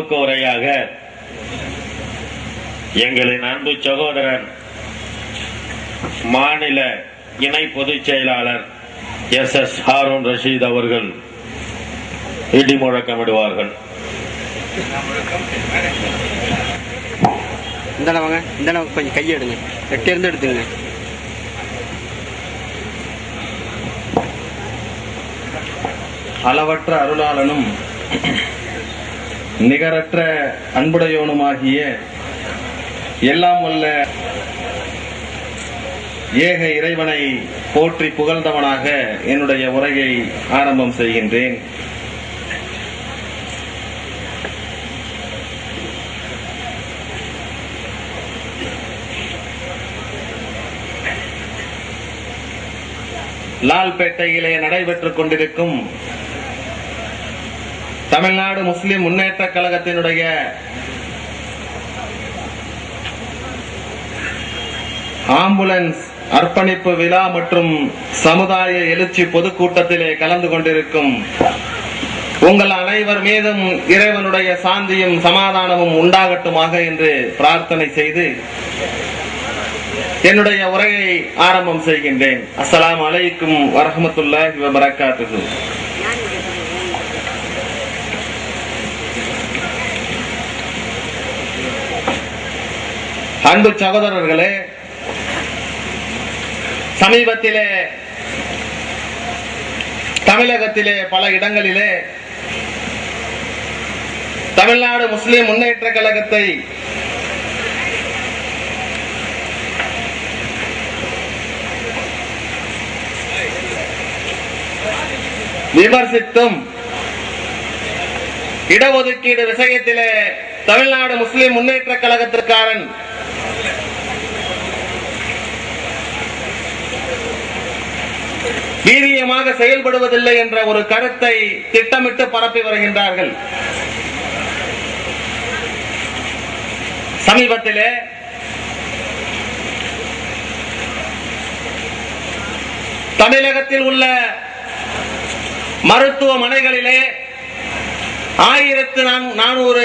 துவக்க உரையாக எங்களின் அன்பு சகோதரன் மாநில இணை பொதுச் செயலாளர் எஸ். எஸ். ஹாரூன் ரஷீத் அவர்கள் இடி முழக்கமிடுவார்கள். இந்தாண்ட வாங்க கொஞ்சம் கையை எடுங்க. எட்டு இருந்து எடுத்துங்க. அளவற்ற அருளாளனும் நிகரற்ற அன்புடையோனுமாகிய எல்லாம் வல்ல ஏக இறைவனை போற்றி புகழ்ந்தவனாக என்னுடைய உரையை ஆரம்பம் செய்கின்றேன். லால்பேட்டையிலே நடைபெற்றுக் கொண்டிருக்கும் தமிழ்நாடு முஸ்லிம் முன்னேற்ற கழகத்தினுடைய ஆம்புலன்ஸ் அர்ப்பணிப்பு விழா மற்றும் சமுதாய எழுச்சி பொதுக்கூட்டத்திலே கலந்து கொண்டிருக்கும் உங்கள் அனைவர் மீதும் இறைவனுடைய சாந்தியும் சமாதானமும் உண்டாகட்டுமாக என்று பிரார்த்தனை செய்து என்னுடைய உரையை ஆரம்பம் செய்கின்றேன். அஸ்லாம் அலைக்கும் வரமத்துல்லாஹி வரகாத்து அன்பு சகோதரர்களே சமீபத்திலே தமிழகத்திலே பல இடங்களிலே தமிழ்நாடு முஸ்லிம் முன்னேற்ற கழகத்தை விமர்சித்தும் இடஒதுக்கீடு விஷயத்திலே தமிழ்நாடு முஸ்லிம் முன்னேற்ற கழகத்திற்காரன் வீரியமாக செயல்படுவதில்லை என்ற ஒரு கருத்தை திட்டமிட்டு பரப்பி வருகின்றார்கள். சமீபத்திலே தமிழகத்தில் உள்ள மருத்துவமனைகளிலே ஆயிரத்து நானூறு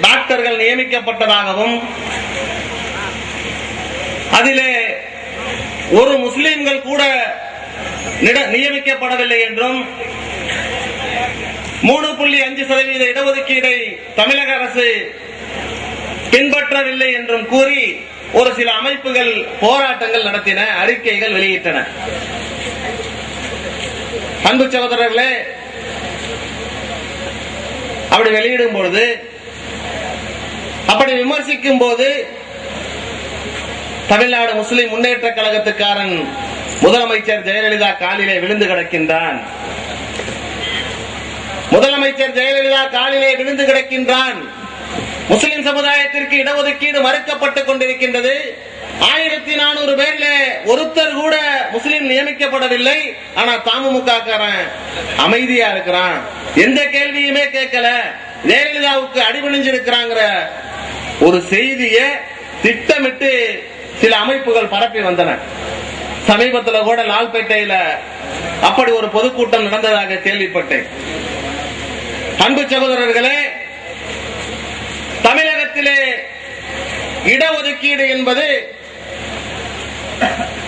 டாக்டர்கள் நியமிக்கப்பட்டதாகவும் அதிலே ஒரு முஸ்லிம்கள் கூட நியமிக்கப்படவில்லை என்றும் மூணு புள்ளி அஞ்சு சதவீத இடஒதுக்கீடை தமிழக அரசு பின்பற்றவில்லை என்றும் கூறி ஒரு சில அமைப்புகள் போராட்டங்கள் நடத்தின அறிக்கைகள் வெளியிட்டன. அன்பு சகோதரர்களே அப்படி வெளியிடும் பொழுது அப்படி விமர்சிக்கும் போது தமிழ்நாடு முஸ்லிம் முன்னேற்ற கழகத்துக்காரன் முதலமைச்சர் ஜெயலலிதா காலிலே விழுந்து கிடக்கின்றான். முதலமைச்சர் ஜெயலலிதா காலிலே விழுந்து கிடக்கின்றான். முஸ்லிம் சமுதாயத்திற்கு இடஒதுக்கீடு மறுக்கப்பட்டுக் கொண்டிருக்கின்றது. ஆயிரத்தி நானூறு பேர்ல ஒருத்தர் கூட முஸ்லிம் நியமிக்கப்படவில்லை. ஆனா தமுமுகக்காரன் அமைதியா இருக்கிறான். எந்த கேள்வியுமே கேட்கல. ஜெயலலிதாவுக்கு அடிபணிஞ்சிருக்கிறாங்கிற ஒரு செய்தியை திட்டமிட்டு சில அமைப்புகள் பரப்பி வந்தன. சமீபத்துல கூட லால்பேட்டையில அப்படி ஒரு பொதுக்கூட்டம் நடந்ததாக கேள்விப்பட்டேன். அன்பு சகோதரர்களே தமிழகத்திலே இடஒதுக்கீடு என்பது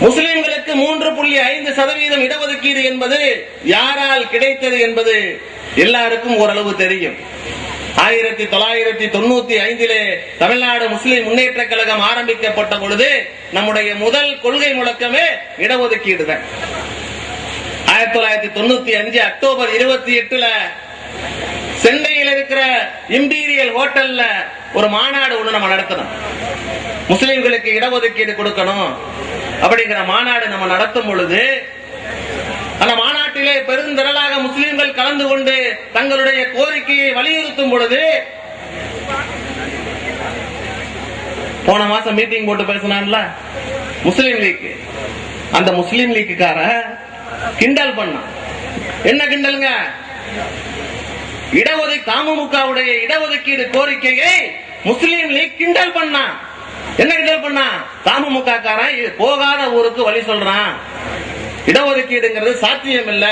முஸ்லிம்களுக்கு மூன்று புள்ளி ஐந்து சதவீதம் இடஒதுக்கீடு என்பது யாரால் கிடைத்தது என்பது எல்லாருக்கும் ஓரளவு தெரியும். ஆயிரத்தி தொள்ளாயிரத்தி தொண்ணூத்தி ஐந்திலே தமிழ்நாடு முஸ்லிம் முன்னேற்ற கழகம் ஆரம்பிக்கப்பட்ட பொழுது நம்முடைய முதல் கொள்கை முழக்கமே இடஒதுக்கீடு தான் ஆயிரத்தி தொள்ளாயிரத்தி தொண்ணூத்தி அஞ்சு அக்டோபர் இருபத்தி எட்டுல சென்னையில் இருக்கிற இம்பீரியல் ஹோட்டல்ல ஒரு மாநாடு ஒண்ணு நம்ம நடத்தணும். முஸ்லிம்களுக்கு இடஒதுக்கீடு கொடுக்கணும் அப்படிங்கிற மாநாடு நம்ம நடத்தும் பொழுது அந்த மாநாடு மாநாட்டிலே பெருந்திரளாக முஸ்லிம்கள் கலந்து கொண்டு தங்களுடைய கோரிக்கையை வலியுறுத்தும் பொழுது போன மாசம் மீட்டிங் போட்டு பேசினான்ல முஸ்லீம் லீக் அந்த முஸ்லீம் லீக்குக்கார கிண்டல் பண்ணான். என்ன கிண்டலுங்க? இடஒதுக்கீடு தமுமுகவுடைய இடஒதுக்கீடு கோரிக்கையை முஸ்லீம் லீக் கிண்டல் பண்ணான். என்ன கிண்டல் பண்ணா தமுமுக காரன் போகாத ஊருக்கு வழி சொல்றான். இடஒதுக்கீடுங்கிறது சாத்தியம் இல்ல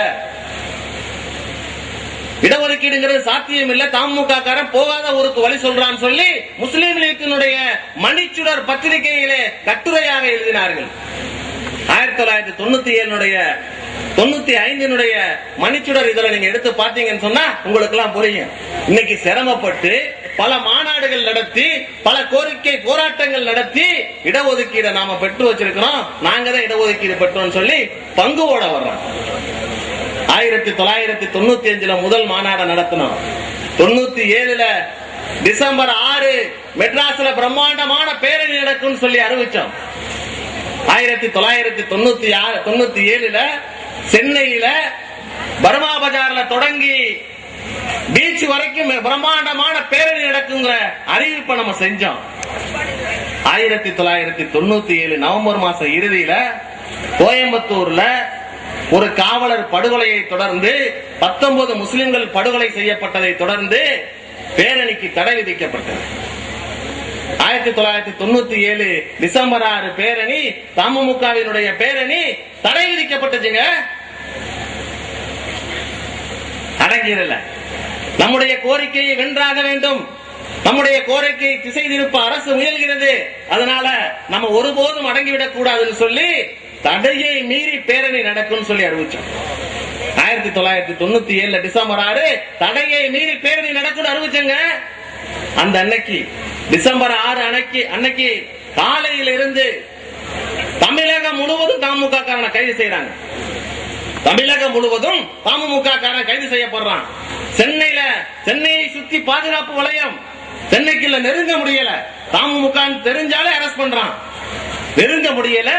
இடஒதுக்கீடுங்கிறது சாத்தியம் இல்ல தமுக காரன் போகாத ஊருக்கு வழி சொல்றான்னு சொல்லி முஸ்லீம் லீக்கினுடைய மணிச்சுடர் பத்திரிகையிலே கட்டுரையாக எழுதினார்கள். ஆயிரத்தி தொள்ளாயிரத்தி தொண்ணூத்தி ஏழுடைய தொண்ணூத்தி ஐந்தினுடைய மணிச்சுடர் இதுல நீங்க எடுத்து பாத்தீங்கன்னு சொன்னா உங்களுக்கு எல்லாம் புரியும். இன்னைக்கு சிரமப்பட்டு பல மாநாடுகள் நடத்தி பல கோரிக்கை போராட்டங்கள் நடத்தி இடஒதுக்கீடை நாம பெற்று வச்சிருக்கிறோம். நாங்க தான் இடஒதுக்கீடு பெற்றோம் சொல்லி பங்கு ஓட வர்றோம். ஆயிரத்தி தொள்ளாயிரத்தி தொண்ணூத்தி அஞ்சுல முதல் மாநாடு நடத்தினோம். தொண்ணூத்தி ஏழுல டிசம்பர் ஆறு மெட்ராஸ்ல பிரம்மாண்டமான பேரணி நடக்கும்னு சொல்லி அறிவிச்சோம். ஆயிரத்தி தொள்ளாயிரத்தி தொண்ணூத்தி ஆறு தொண்ணூத்தி ஏழுல சென்னையில பர்மா பஜார்ல தொடங்கி பீச் வரைக்கும் பிரம்மாண்டமான பேரணி நடக்குங்கிற அறிவிப்பை நம்ம செஞ்சோம். ஆயிரத்தி தொள்ளாயிரத்தி தொண்ணூத்தி ஏழு நவம்பர் மாசம் இறுதியில கோயம்புத்தூர்ல ஒரு காவலர் படுகொலையை தொடர்ந்து பத்தொன்பது முஸ்லிம்கள் படுகொலை செய்யப்பட்டதை தொடர்ந்து பேரணிக்கு தடை விதிக்கப்பட்டது. ஆயிரத்தி தொள்ளாயிரத்தி தொண்ணூத்தி ஏழு டிசம்பர் ஆறு பேரணி தமுமுகவினுடைய பேரணி தடை விதிக்கப்பட்டதுங்க அடங்கிடல நம்முடைய கோரிக்கையை வென்றாக வேண்டும். நம்முடைய கோரிக்கை திசை திருப்ப அரசு முயல்கிறது. அதனால நம்ம ஒருபோதும் அடங்கிவிடக் கூடாதுன்னு சொல்லி தடையை மீறி பேரணி நடக்கும் சொல்லி அறிவிச்சோம். ஆயிரத்தி தொள்ளாயிரத்தி தொண்ணூத்தி ஏழுல டிசம்பர் ஆறு தடையை மீறி பேரணி நடக்கும் அறிவிச்சங்க. அந்த அன்னைக்கு டிசம்பர் ஆறு அன்னைக்கு அன்னைக்கு காலையில இருந்து தமிழகம் முழுவதும் தமுக காரனை கைது செய்யறாங்க தமிழகம் முழுவதும் தமுக காரன் கைது செய்யப்படுறான். சென்னையில சென்னையை சுத்தி பாதுகாப்பு வளையம். சென்னைக்குள்ள நெருங்க முடியல. தமுக தெரிஞ்சாலே அரெஸ்ட் பண்றான். நெருங்க முடியல.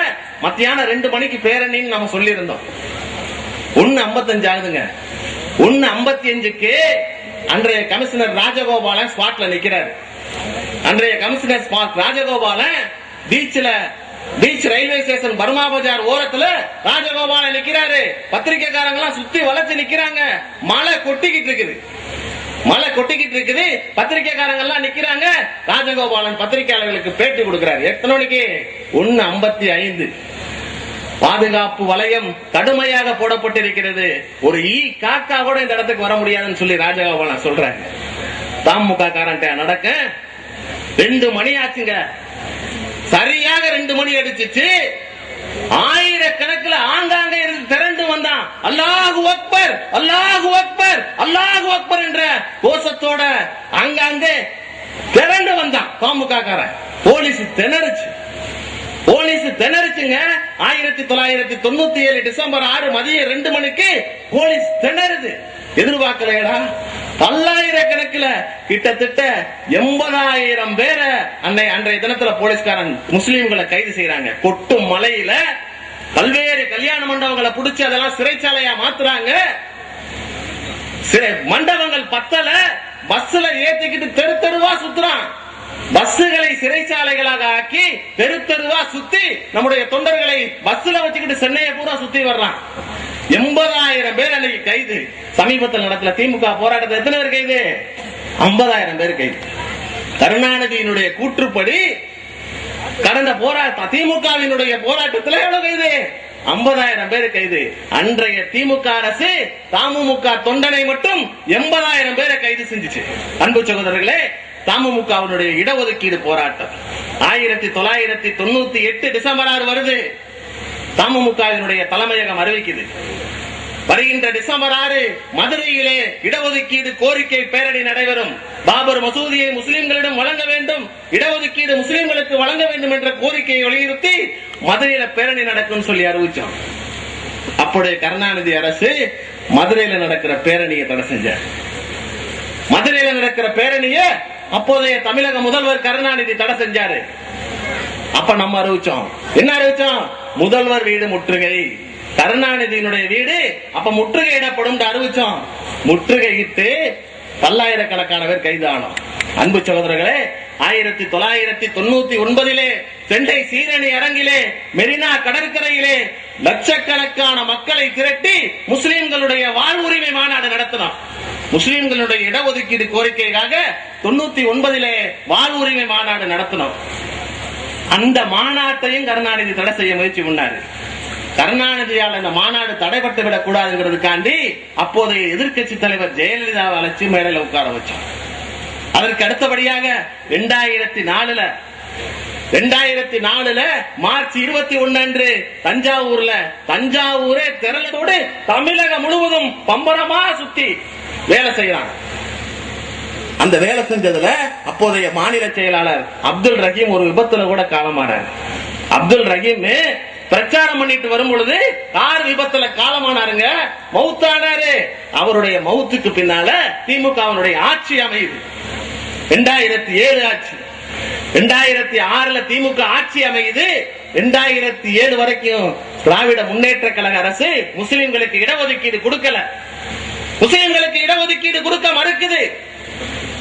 மத்தியானம் ரெண்டு மணிக்கு பேரணின்னு நம்ம சொல்லியிருந்தோம். ஒன்னு ஐம்பத்தஞ்சு ஆகுதுங்க. ஒன்னு ஐம்பத்தி அஞ்சுக்கு அன்றைய கமிஷனர் ராஜகோபாலன் ஸ்பாட்ல நிக்கிறாரு. அன்றைய கமிஷனர் ஸ்பாட் ராஜகோபாலன் பீச்ல beach railway station Burma Bazaar ஓரத்துல ராஜகோபாலன் நிக்கிறாரு. பத்திரிக்கைக்காரங்க எல்லாம் சுத்தி வளைச்சு நிக்கிறாங்க. மழை கொட்டிக்கிட்டு இருக்குது. மழை கொட்டிக்கிட்டு இருக்குது. பத்திரிக்கைக்காரங்க எல்லாம் நிக்கிறாங்க. ராஜகோபாலன் பத்திரிகையாளர்களுக்கு பேட்டி கொடுக்கிறாரு. எத்தனை மணிக்கு? ஒன்னு ஐம்பத்தி ஐந்து. பாதுகாப்பு வளையம் கடுமையாக போடப்பட்டிருக்கிறது. ஒரு ஈ காக்கா கூட இந்த இடத்துக்கு வர முடியாதுன்னு சொல்லி ராஜகோபாலன் சொல்றாங்க தாமுக காரன்ட்ட நடக்க. ரெண்டு மணி ஆச்சுங்க சரியாக ரெண்டு மணி அடிச்சிச்சு. ஆயிரக்கணக்கில் ஆங்காங்க இருந்து திரண்டு வந்தான். அல்லாஹு அக்பர் அல்லாஹு அக்பர் அல்லாஹு அக்பர் என்ற கோஷத்தோட அங்கங்கே திரண்டு வந்தான். தமுக போலீஸ் திணறுச்சு. போலீஸ் திணறுச்சுங்க. ஆயிரத்தி தொள்ளாயிரத்தி தொண்ணூத்தி ஏழு டிசம்பர் ஆறு மதியம் ரெண்டு மணிக்கு போலீஸ் திணறுது. எதிர்பார்க்கலையடா? பல்லாயிரக்கணக்கில் கிட்டத்தட்ட எண்பதாயிரம் பேரை அன்னை அன்றைய தினத்துல போலீஸ்காரன் முஸ்லீம்களை கைது செய்யறாங்க கொட்டும் மலையில பல்வேறு கல்யாண மண்டபங்களை பிடிச்சி அதெல்லாம் சிறைச்சாலையா மாத்துறாங்க. சிறை மண்டபங்கள் பத்தல பஸ்ல ஏத்திக்கிட்டு தெரு தெருவா சுத்துறான். பஸ்ஸுகளை சிறைச்சாலைகளாக ஆக்கி தெரு சுத்தி நம்முடைய தொண்டர்களை பஸ்ல வச்சுக்கிட்டு சென்னையை பூரா சுத்தி வர்றான். எண்பதாயிரம் பேர் அன்னைக்கு கைது. சமீபத்தில் நடத்துல திமுக போராட்டத்தில் எத்தனை பேர் கைது? ஐம்பதாயிரம் பேர் கைது. கருணாநிதியினுடைய கூற்றுப்படி கடந்த போராட்டம் திமுகவினுடைய போராட்டத்தில் எவ்வளவு கைது? ஐம்பதாயிரம் பேர் கைது. அன்றைய திமுக அரசு தமுமுக தொண்டனை மட்டும் எண்பதாயிரம் பேரை கைது செஞ்சுச்சு. அன்பு சகோதரர்களே தமுமுகவினுடைய இடஒதுக்கீடு போராட்டம். ஆயிரத்தி தொள்ளாயிரத்தி தொண்ணூத்தி எட்டு டிசம்பர் ஆறு வருது. தமுகவினுடைய தலைமையகம் அறிவிக்குது. வருகின்ற டிசம்பர் ஆறு மதுரையிலே இடஒதுக்கீடு கோரிக்கை பேரணி நடைபெறும். பாபர் மசூதியை முஸ்லிம்களிடம் வழங்க வேண்டும். இடஒதுக்கீடு முஸ்லிம்களுக்கு வழங்க வேண்டும் என்ற கோரிக்கையை வலியுறுத்தி மதுரையில பேரணி நடக்கும் சொல்லி அறிவிச்சோம். அப்போதைய கருணாநிதி அரசு மதுரையில நடக்கிற பேரணியை தடை செஞ்சார். மதுரையில நடக்கிற பேரணியை அப்போதைய தமிழக முதல்வர் கருணாநிதி தடை செஞ்சாரு. அப்ப நம்ம அறிவிச்சோம். என்ன அறிவிச்சோம்? முதல்வர் வீடு முற்றுகை. கருணாநிதியினுடைய வீடு அப்ப முற்றுகையிடப்படும் அறிவிச்சோம். முற்றுகையிட்டு பல்லாயிரக்கணக்கான பேர் கைதானோம். அன்பு சகோதரர்களே ஆயிரத்தி தொள்ளாயிரத்தி தொண்ணூத்தி ஒன்பதிலே சென்னை சீரணி அரங்கிலே மெரினா கடற்கரையிலே லட்சக்கணக்கான மக்களை திரட்டி முஸ்லிம்களுடைய வாழ்வுரிமை மாநாடு நடத்தினான் முஸ்லிம்களுடைய இடஒதுக்கீடு கோரிக்கைக்காக தொண்ணூத்தி ஒன்பதிலே வாழ்வுரிமை மாநாடு நடத்தினோம். அந்த மாநாட்டையும் கருணாநிதி தடை செய்ய முயற்சி பண்ணாரு. கருணாநிதியால் அந்த மாநாடு தடைபட்டு விடக்கூடாதுங்கிறதுக்காண்டி அப்போதைய எதிர்க்கட்சி தலைவர் ஜெயலலிதாவை வளர்ச்சி மேடையில் உட்கார வச்சோம் அதற்கு அடுத்தபடியாக இரண்டாயிரத்தி நாலுல ரெண்டாயிரத்தி நாலுல மார்ச் இருபத்தி ஒன்னு அன்று தஞ்சாவூர்ல தஞ்சாவூரே திரளோடு தமிழகம் முழுவதும் பம்பரமா சுத்தி வேலை செய்யறாங்க. அந்த வேலை செஞ்சதுல அப்போதைய மாநில செயலாளர் அப்துல் ரஹீம் ஒரு விபத்துல கூட காலமானார். அப்துல் ரஹீம் பிரச்சாரம் பண்ணிட்டு வரும் பொழுது கார் விபத்துல காலமானாருங்க. மவுத்தானாரு. அவருடைய மவுத்துக்கு பின்னால திமுக அவனுடைய ஆட்சி அமையுது. ரெண்டாயிரத்தி ஏழு ஆட்சி. ரெண்டாயிரத்தி ஆறுல திமுக ஆட்சி அமையுது. ரெண்டாயிரத்தி ஏழு வரைக்கும் திராவிட முன்னேற்ற கழக அரசு முஸ்லிம்களுக்கு இடஒதுக்கீடு கொடுக்கல. முஸ்லிம்களுக்கு இடஒதுக்கீடு கொடுக்க மறுக்குது.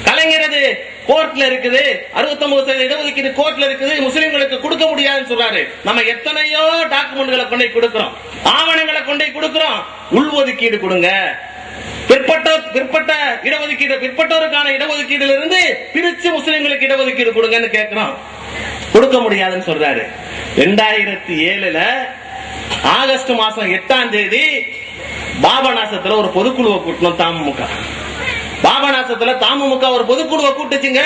கலைஞரது கோர்ட்ல இருக்குது. 69% சதவீத இடஒதுக்கீடு கோர்ட்ல இருக்குது. முஸ்லிம்களுக்கு கொடுக்க முடியாதுன்னு சொல்றாரு. நம்ம எத்தனையோ டாக்குமெண்ட்களை கொண்டு கொடுக்கிறோம். ஆவணங்களை கொண்டு போய் கொடுக்கிறோம். உள்ஒதுக்கீடு கொடுங்க. பிற்பட்ட பிற்பட்ட இடஒதுக்கீடு பிற்பட்டோருக்கான இடஒதுக்கீடுல இருந்து பிரிச்சு முஸ்லிம்களுக்கு இடஒதுக்கீடு கொடுங்கன்னு கேட்கிறோம். கொடுக்க முடியாதுன்னு சொல்றாரு. ரெண்டாயிரத்தி ஏழுல ஆகஸ்ட் மாசம் எட்டாம் தேதி பாபநாசத்துல ஒரு பொதுக்குழுவை கூட்டணும் தமுக பாபநாசத்துல தமுக ஒரு பொதுக்குழுவை கூட்டுச்சுங்க.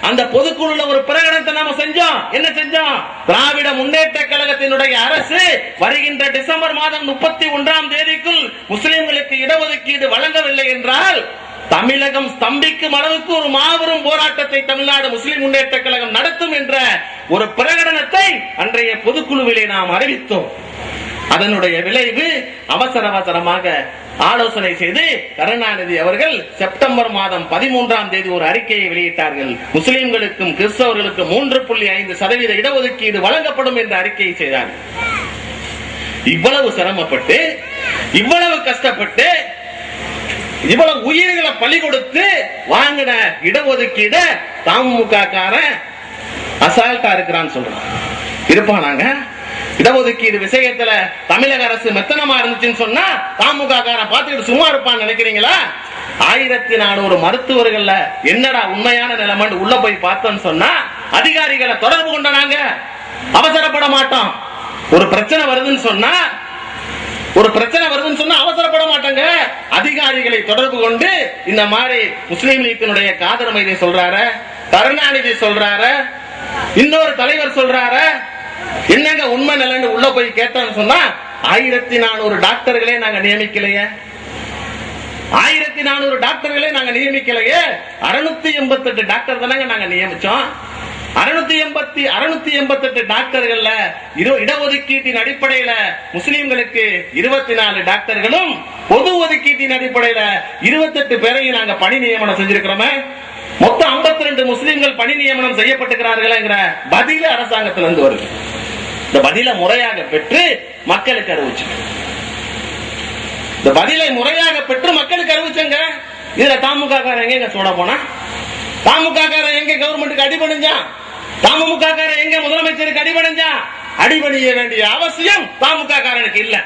அந்த பொதுக்குழுல ஒரு பிரகடனத்தை நாம செஞ்சோம். என்ன செஞ்சோம்? திராவிட முன்னேற்ற கழகத்தினுடைய அரசு வருகின்ற டிசம்பர் மாதம் முப்பத்தி ஒன்றாம் தேதிக்குள் முஸ்லிம்களுக்கு இடஒதுக்கீடு வழங்கவில்லை என்றால் தமிழகம் ஸ்தம்பிக்கும் அளவுக்கு ஒரு மாபெரும் போராட்டத்தை தமிழ்நாடு முஸ்லிம் முன்னேற்ற கழகம் நடத்தும் என்ற ஒரு பிரகடனத்தை அன்றைய பொதுக்குழுவிலே நாம் அறிவித்தோம். அதனுடைய விளைவு அவசர அவசரமாக ஆலோசனை செய்து கருணாநிதி அவர்கள் செப்டம்பர் மாதம் பதிமூன்றாம் தேதி ஒரு அறிக்கையை வெளியிட்டார்கள். முஸ்லிம்களுக்கும் கிறிஸ்தவர்களுக்கும் மூன்று புள்ளி ஐந்து சதவீத இடஒதுக்கீடு வழங்கப்படும் என்ற அறிக்கையை செய்தார்கள் இவ்வளவு சிரமப்பட்டு இவ்வளவு கஷ்டப்பட்டு இவ்வளவு உயிர்களை பலி கொடுத்து வாங்கின இடஒதுக்கீட தமுக காரன் அசால்ட்டா இருக்கிறான்னு சொல்றான். இருப்பானாங்க இடஒதுக்கீடு விஷயத்துல தமிழக அரசு மெத்தனமா இருந்துச்சுன்னு சொன்னா தமுக காரன் பார்த்துக்கிட்டு சும்மா இருப்பான்னு நினைக்கிறீங்களா? ஆயிரத்தி நானூறு மருத்துவர்கள்ல என்னடா உண்மையான நிலைமைன்னு உள்ள போய் பார்த்தோம்னு சொன்னா அதிகாரிகளை தொடர்பு கொண்ட நாங்க. அவசரப்பட மாட்டோம். ஒரு பிரச்சனை வருதுன்னு சொன்னா ஒரு பிரச்சனை வருதுன்னு சொன்னா அவசரப்பட மாட்டாங்க. அதிகாரிகளை தொடர்பு கொண்டு இந்த மாதிரி முஸ்லீம் லீக்கினுடைய காதர் மைதை சொல்றாரு கருணாநிதி சொல்றாரு இன்னொரு தலைவர் சொல்றாரு என்னங்க உண்மை நிலைன்னு உள்ள போய் கேட்டோம்னு சொன்னா ஆயிரத்தி நானூறு டாக்டர்களே நாங்க நியமிக்கலையே. ஆயிரத்தி நானூறு டாக்டர்களே நாங்க நியமிக்கலையே. அறுநூத்தி எண்பத்தி எட்டு டாக்டர் தானங்க நாங்க நியமிச்சோம். அறுநூத்தி எண்பத்தி அறுநூத்தி எண்பத்தெட்டு டாக்டர்கள்ல இரு இடஒதுக்கீட்டின் அடிப்படையில முஸ்லிம்களுக்கு இருபத்தி நாலு டாக்டர்களும் பொது ஒதுக்கீட்டின் அடிப்படையில இருபத்தெட்டு பேரையும் நாங்க பணி நியமனம் செஞ்சிருக்கிறோமே. மொத்தம் 52 ரெண்டு முஸ்லிம்கள் பணி நியமனம் செய்யப்பட்டிருக்கிறார்கள்ங்கிற பதில அரசாங்கத்திலிருந்து வருது. இந்த பதில முறையாக பெற்று மக்களுக்கு அறிவிச்சுங்க இந்த பதிலை முறையாக பெற்று மக்களுக்கு அறிவிச்சங்க. இதுல தாமுக எங்க சொல்ல போனா? தாமுக எங்க கவர்மெண்ட்டுக்கு அடிபணிஞ்சான் தாமுக காரன் எங்க முதலமைச்சருக்கு அடிபணிஞ்சான் அடிபணிய வேண்டிய அவசியம் தாமுக காரனுக்கு இல்ல.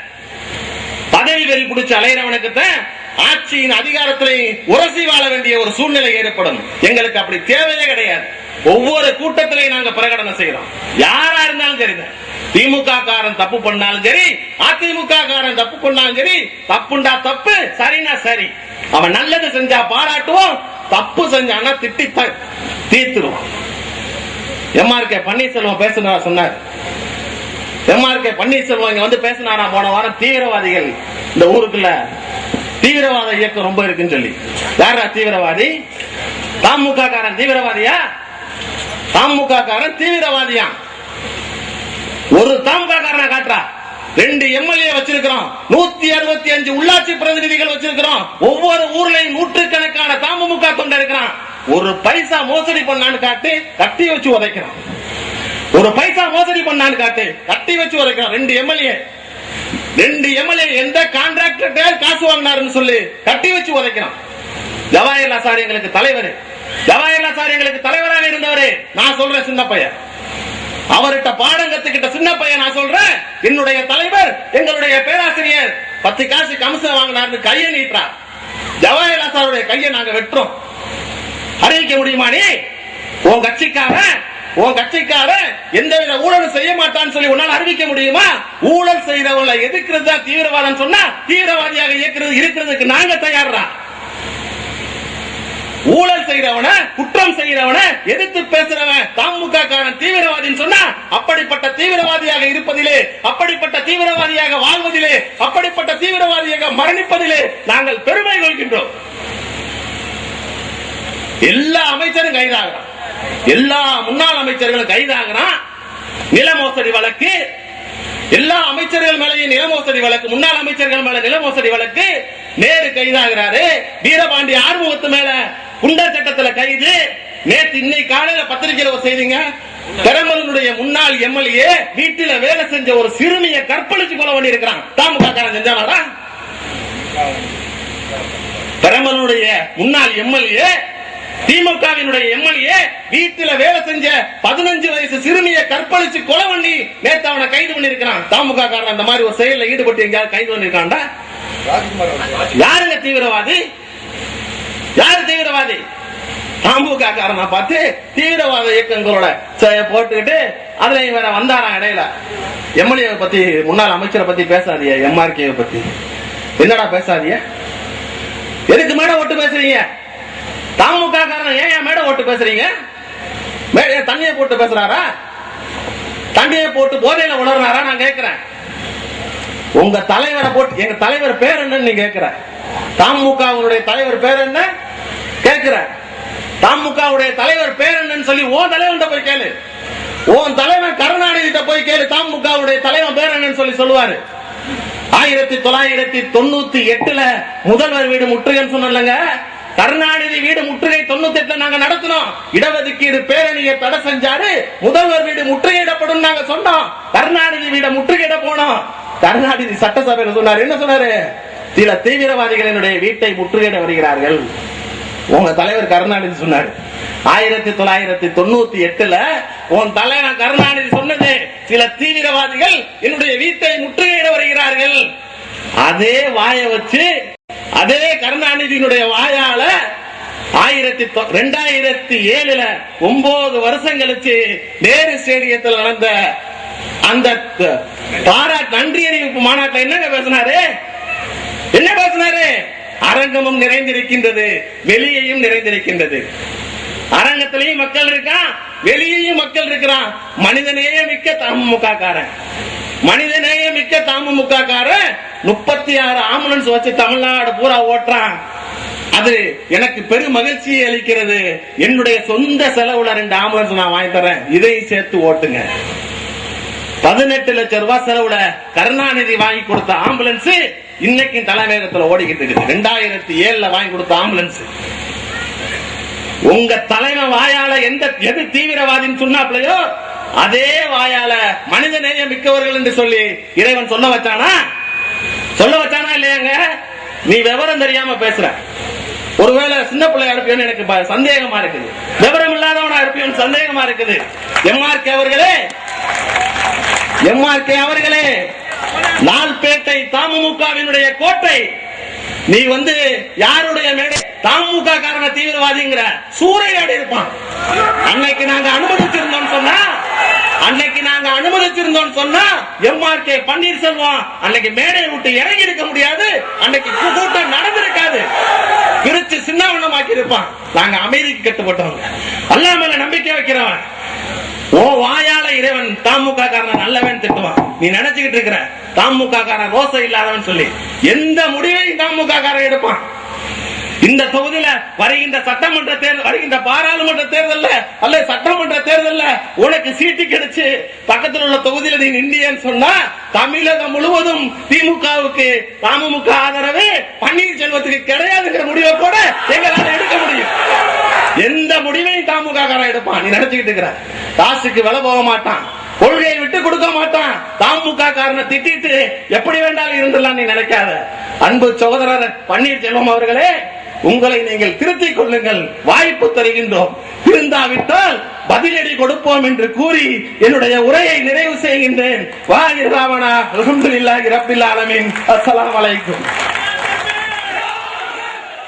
பதவி வெறி பிடிச்ச அலையிறவனுக்கு தான் ஆட்சியின் அதிகாரத்திலே உரசி வாழ வேண்டிய ஒரு சூழ்நிலை ஏற்படும். எங்களுக்கு அப்படி தேவையே கிடையாது. ஒவ்வொரு கூட்டத்திலையும் நாங்க பிரகடனம் செய்யறோம். யாரா இருந்தாலும் சரிதான். திமுக காரன் தப்பு பண்ணாலும் சரி அதிமுக காரன் தப்பு பண்ணாலும் சரி தப்புண்டா தப்பு சரினா சரி. அவன் நல்லது செஞ்சா பாராட்டுவோம் தப்பு செஞ்சானா திட்டி தீர்த்துருவான் எம்ஆர் கே பன்னீர்செல்வம் பேசுனா சொன்னார். எம்ஆர்கே பன்னீர்செல்வம் இங்க வந்து பேசினாரா? போன வாரம் தீவிரவாதிகள் இந்த ஊருக்குள்ள தீவிரவாத இயக்கம் ரொம்ப இருக்குன்னு சொல்லி. யாரா தீவிரவாதி? தாமுக காரன் தீவிரவாதியா? தாமுக காரன் தீவிரவாதியா ஒரு தாமுக காட்டுறா. ரெண்டு எம்எல்ஏ வச்சிருக்கிறோம். நூத்தி அறுபத்தி அஞ்சு உள்ளாட்சி பிரதிநிதிகள் வச்சிருக்கிறோம். ஒவ்வொரு ஊர்லயும் நூற்றுக்கணக்கான தாமுக தொண்டை இருக்கிறான். ஒரு பைசா மோசடி பண்ணான்னு காட்டு கட்டி வச்சு உதைக்கிறான். ஒரு பைசா மோசடி பண்ணான்னு காட்டு கட்டி வச்சு உதைக்கிறான். ரெண்டு எம்எல்ஏ. ரெண்டு எம்எல்ஏ எந்த கான்ட்ராக்டர் காசு வாங்கினாருன்னு சொல்லி கட்டி வச்சு உதைக்கிறான். ஜவாஹர்லால் சார் எங்களுக்கு தலைவர். ஜவாஹர்லால் சார் எங்களுக்கு தலைவராக இருந்தவரே. நான் சொல்றேன் சின்ன பையன். அவர்கிட்ட பாடம் கத்துக்கிட்ட சின்ன பையன் நான் சொல்றேன். என்னுடைய தலைவர் எங்களுடைய பேராசிரியர். பத்து காசு கமிஷன் வாங்கினார்னு கையை நீட்டுறார். ஜவஹர்லால் சாருடைய கையை நாங்க வெட்டுறோம். அறிவிக்க முடியுமா நீ? உன் கட்சிக்காரன் உன் கட்சிக்காரன் எந்தவித ஊழல் செய்ய மாட்டான்னு சொல்லி உன்னால அறிவிக்க முடியுமா? ஊழல் செய்தவங்களை எதிர்க்கிறது தான் தீவிரவாதம் சொன்னா தீவிரவாதியாக இயக்கிறது இருக்கிறதுக்கு நாங்க தயாரா ஊழல் செய்யறவன குற்றம் செய்யறவன எதிர்த்து பேசுறவன் தாமுக காரன் தீவிரவாதின்னு சொன்னா அப்படிப்பட்ட தீவிரவாதியாக இருப்பதிலே அப்படிப்பட்ட தீவிரவாதியாக வாழ்வதிலே அப்படிப்பட்ட தீவிரவாதியாக மரணிப்பதிலே நாங்கள் பெருமை கொள்கின்றோம். எல்லா அமைச்சரும் கைதாகிறான். எல்லா முன்னாள் அமைச்சர்களும் கைதாகிறான். நில மோசடி வழக்கு எல்லா அமைச்சர்கள் மேலேயும் நில மோசடி வழக்கு முன்னாள் அமைச்சர்கள் மேல நில மோசடி வழக்கு நேரு கைதாகிறாரு. வீரபாண்டி ஆறுமுகத்து மேல குண்டர் சட்டத்துல கைது. நேற்று இன்னைக்கு காலையில பத்திரிகையில ஒரு செய்திங்க. பெரம்பலூருடைய முன்னாள் எம்எல்ஏ வீட்டுல வேலை செஞ்ச ஒரு சிறுமியை கற்பழிச்சு கொலை பண்ணி இருக்கிறான் தாமுக செஞ்சானாடா? பெரம்பலனுடைய முன்னாள் எம்எல்ஏ திமுகவினுடைய எம்எல்ஏ வீட்டுல வேலை செஞ்ச பதினஞ்சு வயசு சிறுமியை கற்பழிச்சு கொலை பண்ணி நேத்து அவனை கைது பண்ணிருக்கிறான் தாமுக காரன் அந்த மாதிரி ஒரு செயலில் ஈடுபட்டு எங்கேயாவது கைது பண்ணிருக்கான்டா யாருங்க தீவிரவாதி? யாரு தீவிரவாதி? தாமுக காரனை பார்த்து தீவிரவாத இயக்கங்களோட ச- போட்டுக்கிட்டு அதுல வேற வந்தாராம் இடையில? எம்எல்ஏ பத்தி முன்னாள் அமைச்சரை பத்தி பேசாதீங்க எம்ஆர்கே பத்தி. என்னடா பேசாதீங்க எதுக்கு மேடம் ஓட்டு பேசுறீங்க? தாமுக காரணம் ஏன் மேடம் ஓட்டு பேசுறீங்க? மே- ஏன் தண்ணியை போட்டு பேசுறாரா? தண்ணியை போட்டு போதையில உணர்றாரா நான் கேட்கிறேன் உங்க தலைவரை போட்டு எங்க தலைவர் பேர் என்னன்னு நீ கேட்கிற. தாமுகவுடைய தலைவர் பேர் என்ன? கேட்கிற. தாமுகவுடைய தலைவர் பேர் என்னன்னு சொல்லி உன் தலைவன் போய் கேளு. உன் தலைவன் கருணாநிதி போய் கேளு. தாமுகவுடைய தலைவன் பேர் என்னன்னு சொல்லி சொல்லுவாரு. ஆயிரத்தி தொள்ளாயிரத்தி தொண்ணூத்தி எட்டுல முதல்வர் வீடு முற்றுகைன்னு சொன்னலங்க கருணாநிதி வீடு முற்றுகை தொண்ணூத்தி எட்டுல நாங்க நடத்தினோம். இடஒதுக்கீடு பேரணியை தடை செஞ்சாரு. முதல்வர் வீடு முற்றுகையிடப்படும் நாங்க சொன்னோம். கருணாநிதி வீட முற்றுகையிட போனோம். கருணாநிதி சட்டசபையில் சொன்னார். என்ன சொன்னாரு? சில தீவிரவாதிகள் என்னுடைய வீட்டை முற்றுகையிட வருகிறார்கள். உங்க தலைவர் கருணாநிதி சொன்னாரு. ஆயிரத்தி தொள்ளாயிரத்தி தொண்ணூத்தி எட்டுல உன் தலைவர் கருணாநிதி சொன்னது சில தீவிரவாதிகள் என்னுடைய வீட்டை முற்றுகையிட வருகிறார்கள். அதே வாய வச்சு அதே கருணாநிதியினுடைய வாயால ஆயிரத்தி தொ- ரெண்டாயிரத்தி ஏழுல ஒன்பது வருஷம் கழிச்சு நேரு ஸ்டேடியத்தில் நடந்த அந்த பாராட்டு நன்றி அறிவிப்பு மாநாட்டில் என்ன பேசினாரு? என்ன பேசினாரு? அரங்கமும் நிறைந்திருக்கின்றது வெளியையும் நிறைந்திருக்கின்றது. அரங்கத்திலையும் மக்கள் இருக்கான் வெளியேயும் மக்கள் இருக்கிறான். மனிதநேய மிக்க தமுக காரன் மனிதநேய மிக்க தமுக முப்பத்தி ஆறு ஆம்புலன்ஸ் வச்சு தமிழ்நாடு பூரா ஓட்டுறான். அது எனக்கு பெரும் மகிழ்ச்சியை அளிக்கிறது. என்னுடைய சொந்த செலவுல ரெண்டு ஆம்புலன்ஸ் நான் வாங்கி தரேன் இதையும் சேர்த்து ஓட்டுங்க. பதினெட்டு லட்சம் ரூபாய் செலவுல கருணாநிதி வாங்கி கொடுத்த ஆம்புலன்ஸ் இன்னைக்கு தலைவேகத்துல ஓடிக்கிட்டு இருக்குது. ரெண்டாயிரத்தி ஏழுல வாங்கி கொடுத்த ஆம்புலன்ஸ். உங்க தலைவன் வாயால எந்த எது தீவிரவாதின்னு சொன்னாப்லையோ அதே வாயால மனித நேயம் மிக்கவர்கள் என்று சொல்லி இறைவன் சொல்ல வச்சானா? சொல்ல வச்சானா இல்லையாங்க? நீ விவரம் தெரியாம பேசுற. ஒருவேளை சின்ன பிள்ளை அனுப்பியோன்னு எனக்கு சந்தேகமா இருக்குது. விவரம் இல்லாதவனா அனுப்பியோன்னு சந்தேகமா இருக்குது. எம்ஆர்கே அவர்களே எம்ஆர்கே அவர்களே லால்பேட்டை தமுகவினுடைய கோட்டை. நீ வந்து யாருடைய மேடை? தாமுக காரண தீவிரவாதிங்கிற சூறையாடி இருப்பான். அன்னைக்கு நாங்க அனுமதிச்சிருந்தோம் சொன்னா அன்னைக்கு நாங்க அனுமதிச்சிருந்தோம் சொன்னா எம்ஆர்கே பன்னீர்செல்வம் அன்னைக்கு மேடையை விட்டு இறங்கி இருக்க முடியாது. அன்னைக்கு கூட்டம் நடந்திருக்காது. பிரிச்சு சின்னவனமாக்கி இருப்பான். நாங்க அமைதிக்கு கட்டுப்பட்டவங்க. அல்லா நம்பிக்கை வைக்கிறவன். ஓ வாயால இறைவன் தாமுக காரன் நல்லவன் திட்டுவான். நீ நினைச்சுக்கிட்டு இருக்கிற தாமுக காரன் ரோசை இல்லாதவன் சொல்லி எந்த முடிவையும் தாமுக காரன் எடுப்பான். இந்த தொகுதியில வருகின்ற சட்டமன்ற தேர்தல் வருகின்ற பாராளுமன்ற தேர்தல்ல அல்ல சட்டமன்ற தேர்தல்ல உனக்கு சீட்டு கிடைச்சு பக்கத்தில் உள்ள தொகுதியில நீ நின்றியன்னு சொன்னா தமிழகம் முழுவதும் திமுகவுக்கு தமுக ஆதரவு பன்னீர்செல்வத்துக்கு கிடையாதுங்கிற முடிவை கூட எங்களால் எடுக்க முடியும். எந்த முடிவையும் தாமுக காரன் எடுப்பான். நீ நினைச்சுக்கிட்டு இருக்கிற. காசுக்கு விலை போக மாட்டான். கொள்கையை விட்டு கொடுக்க மாட்டான். தாமுக காரனை திட்டிட்டு எப்படி வேண்டாலும் இருந்துடலாம் நீ நினைக்காத. அன்பு சகோதரர் பன்னீர்செல்வம் அவர்களே உங்களை நீங்கள் திருத்திக் கொள்ளுங்கள். வாய்ப்பு தருகின்றோம். இருந்தாவிட்டால் பதிலடி கொடுப்போம் என்று கூறி என்னுடைய உரையை நிறைவு செய்கின்றேன். வாயிராவணா அலமதுல்லாஹி ரப்பில் ஆலமீன். அஸ்ஸலாமு அலைக்கும்.